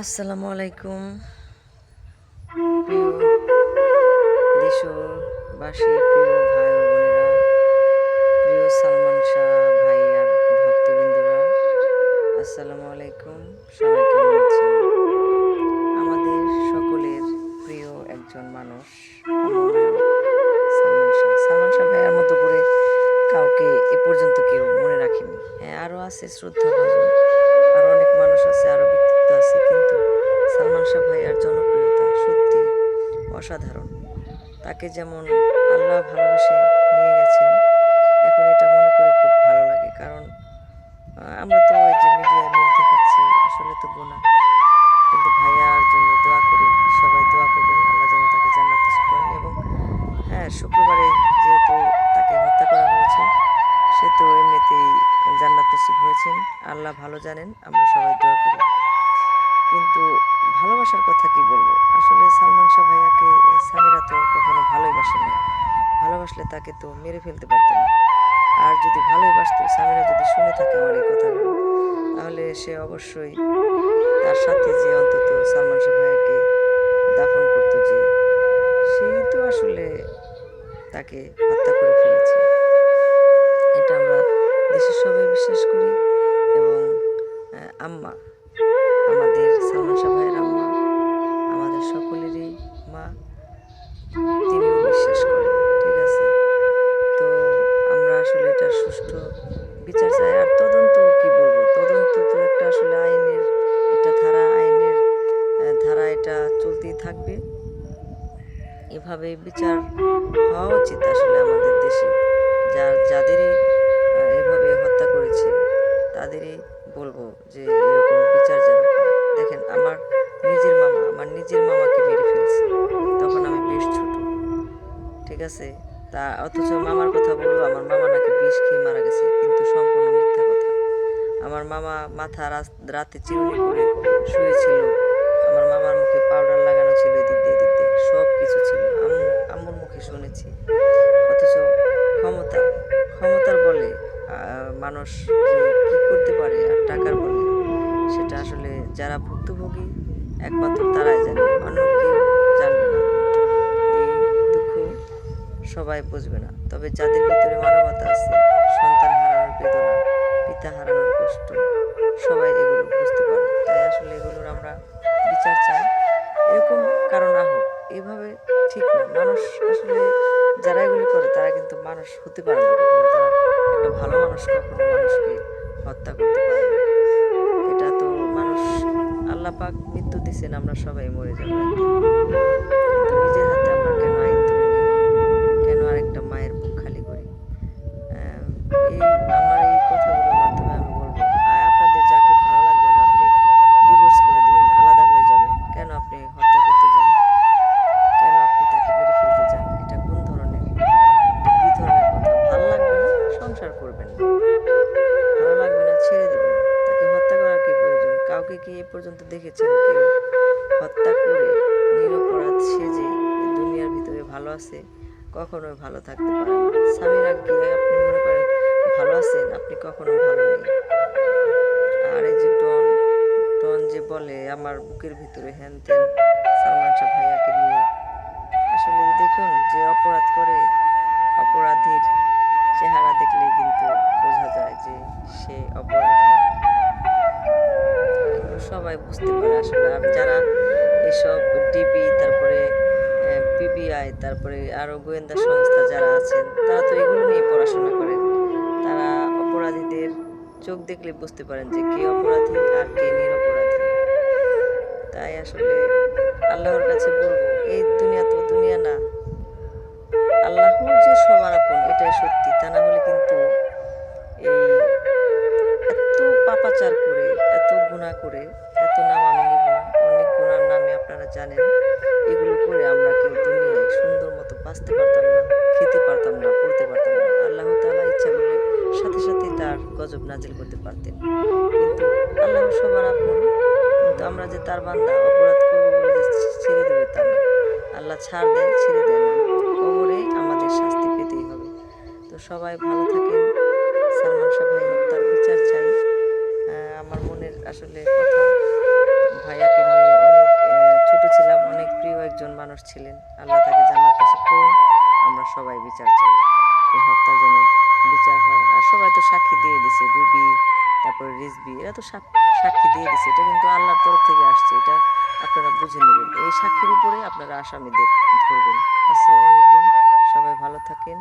আসসালামু আলাইকুম। প্রিয় দেশবাসী, প্রিয় ভাই বোনেরা, প্রিয় সালমান শাহ ভাই আর ভক্তবৃন্দরা, আসসালামু আলাইকুম। সবাই আছেন? আমাদের সকলের প্রিয় একজন মানুষ সালমান শাহ। সালমান শাহ ভাইয়ার মতো করে কাউকে এ পর্যন্ত কেউ মনে রাখেনি। হ্যাঁ আরও আছে শ্রদ্ধা ভাজন। তাকে যেমন আল্লাহ ভালোবেসে নিয়ে গেছেন, এখন এটা মনে করে খুব ভালো লাগে। কারণ আমরা তো ওই যে মিডিয়ায় মুখ দেখাচ্ছি, আসলে তো গোনা কিন্তু ভাইয়ার জন্য দোয়া করি, সবাই দোয়া করবেন, আল্লাহ যেন তাকে জান্নাত নসিব করেন। এবং হ্যাঁ শুক্রবারে যেহেতু তাকে হত্যা করা হয়েছে, সে তো এমনিতেই জান্নাত নসিব হয়েছেন। আল্লাহ ভালো জানেন, আমরা সবাই দোয়া করি। কিন্তু ভালোবাসার কথা কি বলব? আসলে সালমান শাহ ভাইয়াকে সামিরা তো কখনো ভালোই বাসে না ভালোবাসলে তাকে তো মেরে ফেলতে পারতো না। আর যদি ভালোই বাসতো, সামিরা যদি শুনে থাকে আমার এই কথাগুলো, তাহলে সে অবশ্যই তার সাথে যে অন্তত সালমান শাহ ভাইয়াকে দাফন করতো যে সেই তো আসলে তাকে হত্যা করে ফেলেছে। এটা আমরা দেশের সবাই বিশ্বাস করি এবং আম্মা আমাদের সালমান ভাইয়ের আম্মা, আমাদের সকলেরই মা, তিনিও বিশ্বাস করেন, ঠিক আছে? তো আমরা আসলে এটা সুষ্ঠু বিচার চাই। আর তদন্ত কি বলব? তদন্ত তো একটা আসলে আইনের এটা ধারা, আইনের ধারা এটা চলতেই থাকবে। এভাবে বিচার হওয়া উচিত আসলে আমাদের দেশে। যার, যাদেরই এভাবে হত্যা করেছে, তাদেরই বলব যে নিজের মামাকে মেরে ফেলছে। তখন আমি বেশ ছোট। ঠিক আছে? তা অথচ মামার কথা বলব, আমার মামা নাকি বিষ খেয়ে মারা গেছে, কিন্তু সম্পূর্ণ মিথ্যা কথা। আমার মামা মাথা রাতে চিরুনি করে শুয়েছিল। আমার মামার মুখে পাউডার লাগানো ছিল এদিক দিয়ে এদিক দিয়ে। সব কিছু ছিল। আম্মু, আম্মুর মুখে শুনেছি। অথচ ক্ষমতা, ক্ষমতার বলে মানুষ কি করতে পারে আর টাকার বলে? সেটা আসলে যারা ভুক্তভোগী একমাত্র তারাই জানে, অন্য কেউ জানবে না। এই দুঃখ সবাই বুঝবে না। তবে যাদের ভিতরে মানবতা আছে, সন্তান হারানোর বেদনা, পিতা হারানোর কষ্ট, সবাই এগুলো বুঝতে পারে। তাই আসলে এগুলোর আমরা বিচার চাই। এরকম কারণ না হোক এইভাবে ঠিক না। মানুষ আসলে যারা এগুলো করে, তারা কিন্তু মানুষ হতে পারে না কখনো। তারা একটা ভালো মানুষ কখনো মানুষকে হত্যা করতে পারে না। পাক মৃত্যু দিছেন আমরা সবাই মরে যাব। পর্যন্ত দেখেছেন কেউ। হত্যা করে নিরপরাধ সেজে দুনিয়ার ভিতরে ভালো আছে, কখনোই ভালো থাকতে পারে স্বামীর গিয়ে আপনি মনে করেন ভালো আছেন, আপনি কখনো ভালো নেই। আর এই যে ডন ডন যে বলে, আমার বুকের ভিতরে হ্যান ত্যান সালমান শাহ ভাইয়াকে নিয়ে। আসলে দেখুন, যে অপরাধ করে, অপরাধীর চেহারা দেখলে কিন্তু বোঝা যায় যে সে অপরাধী। সবাই বুঝতে পারে। আসলে আর যারা এসব ডিবি তারপরে পিবিআই তারপরে আরও গোয়েন্দা সংস্থা যারা আছেন, তারা তো এগুলো নিয়ে পড়াশোনা করেন। তারা অপরাধীদের চোখ দেখলে বুঝতে পারেন যে কে অপরাধী আর কে নিরপরাধী। তাই আসলে আল্লাহর কাছে বলব, এই দুনিয়া তো দুনিয়া না। আল্লাহ যে সবার আপন, এটাই নাজিল করতে পারতেন। কিন্তু আল্লাহ সবার আপন, কিন্তু আমরা যে তার বান্দা অপরাধ করব বলে যে ছেড়ে দেবে তা না। আল্লাহ ছাড় দেয় ছেড়ে দেয় না। কবরে আমাদের শাস্তি পেতেই হবে। তো সবাই ভালো থাকেন। সালমান শাহ হত্যার বিচার চাই। আমার মনের আসলে কথা। ভাইয়াকে নিয়ে অনেক ছোট ছিলাম, অনেক প্রিয় একজন মানুষ ছিলেন। আল্লাহ তাকে জানার কাছে আমরা সবাই বিচার চাই। এই হত্যা যেন বিচার হয়। আর সবাই তো সাক্ষী দিয়ে দিছে, রুবি, তারপর রিজবি এরা তো সাক- সাক্ষী দিয়ে দিছে। এটা কিন্তু আল্লাহর তরফ থেকে আসছে, এটা আপনারা বুঝে নেবেন। এই সাক্ষীর উপরে আপনারা আসামিদের ধরবেন। আসসালামু আলাইকুম, সবাই ভালো থাকেন।